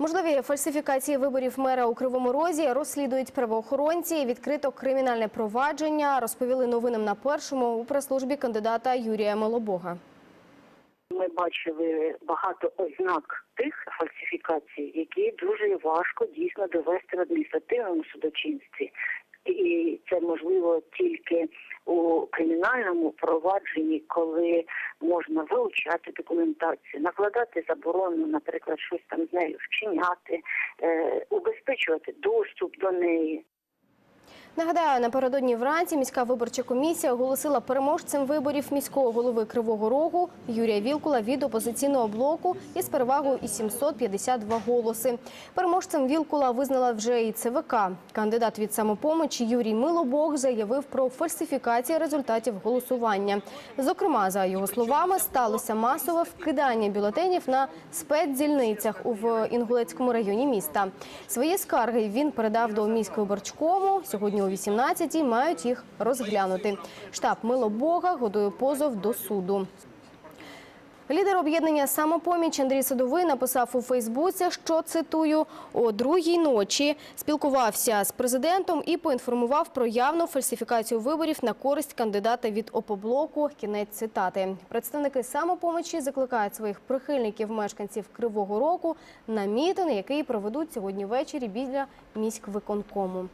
Можливі фальсифікації виборів мера у Кривому Розі розслідують правоохоронці. Відкрито кримінальне провадження. Розповіли новинам на першому у прес-службі кандидата Юрія Малобога. Ми бачили багато ознак тих фальсифікацій, які дуже важко дійсно довести в адміністративному судочинстві. І це можливо тільки у кримінальному провадженні, коли можна вилучати документацію, накладати заборону, наприклад, щось там з нею вчиняти, е, убезпечувати доступ до неї. Нагадаю, напередодні вранці міська виборча комісія оголосила переможцем виборів міського голови Кривого Рогу Юрія Вілкула від опозиційного блоку із перевагою і 752 голоси. Переможцем Вілкула визнала вже і ЦВК. Кандидат від самопомочі Юрій Милобог заявив про фальсифікації результатів голосування. Зокрема, за його словами, сталося масове вкидання бюлетенів на спецдільницях в Інгулецькому районі міста. Свої скарги він передав до міськвиборчкому. Сьогодні о 18-й мають їх розглянути. Штаб Милобога готує позов до суду. Лідер об'єднання «Самопоміч» Андрій Садовий написав у Фейсбуці, що цитую о другій ночі спілкувався з президентом і поінформував про явну фальсифікацію виборів на користь кандидата від опоблоку. Кінець цитати. Представники самопомочі закликають своїх прихильників мешканців Кривого Рогу на мітинг, який проведуть сьогодні ввечері біля міськвиконкому.